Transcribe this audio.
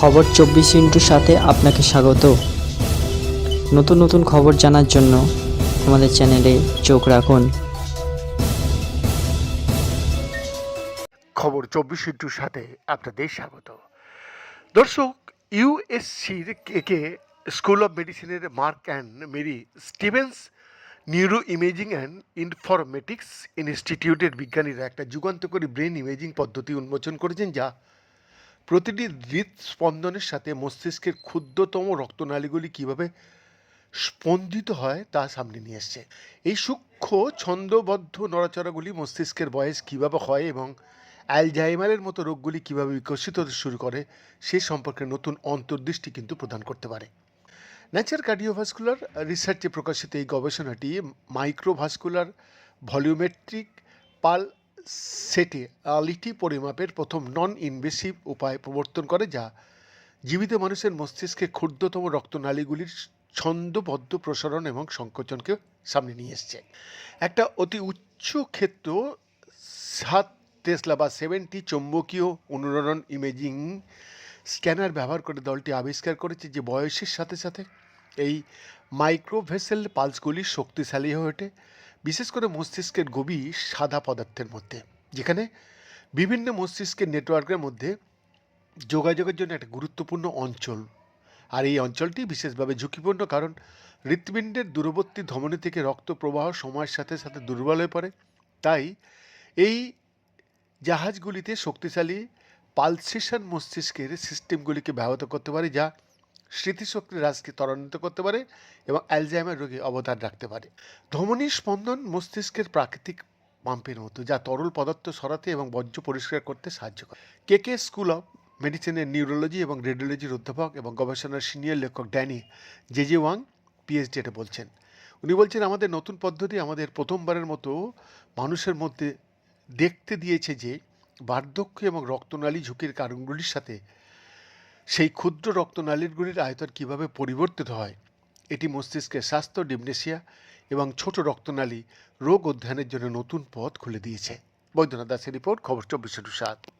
খবর চব্বিশ ইন্টুর সাথে আপনাকে স্বাগত। নতুন নতুন খবর জানার জন্য আমাদের চ্যানেলে চোখ রাখুন। খবর চব্বিশ ইন্টুর সাথে আপনাদের স্বাগত। দর্শক ইউএসসির কে স্কুল অফ মেডিসিনের Mark and Mary Stevens neuro imaging and informatics ইনস্টিটিউটের বিজ্ঞানীরা একটা যুগান্তকারী ব্রেন ইমেজিং পদ্ধতি উন্মোচন করেছেন যা প্রতিটি হৃদস্পন্দনের সাথে মস্তিষ্কের ক্ষুদ্রতম রক্তনালীগুলি কীভাবে স্পন্দিত হয় তা সামনে নিয়ে এসছে এই সূক্ষ্ম, ছন্দবদ্ধ নড়াচড়াগুলি মস্তিষ্কের বয়স কীভাবে হয় এবং অ্যালজাইমারের মতো রোগগুলি কীভাবে বিকশিত হতে শুরু করে, সে সম্পর্কে নতুন অন্তর্দৃষ্টি কিন্তু প্রদান করতে পারে। ন্যাচার কার্ডিওভাস্কুলার রিসার্চে প্রকাশিত এই গবেষণাটি মাইক্রোভাস্কুলার ভলিউমেট্রিক পাল সেটে আলিটি পরিমাপের প্রথম নন ইনভেসিভ উপায় প্রবর্তন করে যা জীবিত মানুষের মস্তিষ্কে ক্ষুদ্রতম রক্তনালীগুলির ছন্দবদ্ধ প্রসারণ এবং সংকোচনকে সামনে নিয়ে এসছে। একটা অতি উচ্চ ক্ষেত্র সাত টেসলা বা সেভেনটি চৌম্বকীয় অনুরণন ইমেজিং স্ক্যানার ব্যবহার করে দলটি আবিষ্কার করেছে যে বয়সের সাথে সাথে এই মাইক্রোভেসেল পালসগুলি শক্তিশালী হয়ে ওঠে। বিশেষ করে মস্তিষ্কের গভীর সাদা পদার্থের মধ্যে, যেখানে বিভিন্ন মস্তিষ্কের নেটওয়ার্কের মধ্যে যোগাযোগের জন্য একটা গুরুত্বপূর্ণ অঞ্চল। আর এই অঞ্চলটি বিশেষভাবে ঝুঁকিপূর্ণ কারণ হৃৎপিণ্ডের দূরবর্তী ধমনী থেকে রক্ত প্রবাহ সময়ের সাথে সাথে দুর্বল হয়ে পড়ে। তাই এই জাহাজগুলিতে শক্তিশালী পালসেশন মস্তিষ্কের সিস্টেমগুলিকে ব্যাহত করতে পারে, যা স্মৃতিশক্তি হ্রাসকে ত্বরান্বিত করতে পারে এবং অ্যালজাইমার রোগে অবদান রাখতে পারে। ধমনী স্পন্দন মস্তিষ্কের প্রাকৃতিক পাম্পের মতো, যা তরল পদার্থ সরাতে এবং বর্জ্য পরিষ্কার করতে সাহায্য করে। কে কে স্কুল অফ মেডিসিনের নিউরোলজি এবং রেডিওলজির অধ্যাপক এবং গবেষণার সিনিয়র লেখক Danny J J Wang, PhD এটা বলছেন। উনি বলছেন, আমাদের নতুন পদ্ধতি আমাদের প্রথমবারের মতো মানুষের মধ্যে দেখতে দিয়েছে যে বার্ধক্য এবং রক্তনালী ঝুঁকির কারণগুলির সাথে সেই ক্ষুদ্র রক্তনালীগুলির আয়তন কীভাবে পরিবর্তিত হয়? এটি মস্তিষ্কের স্বাস্থ্য, ডিমনেশিয়া এবং ছোট রক্তনালী রোগ অধ্যয়নের জন্য নতুন পথ খুলে দিয়েছে। বৈদ্যনাথ দাসের রিপোর্ট, খবর চব্বিশ সাত।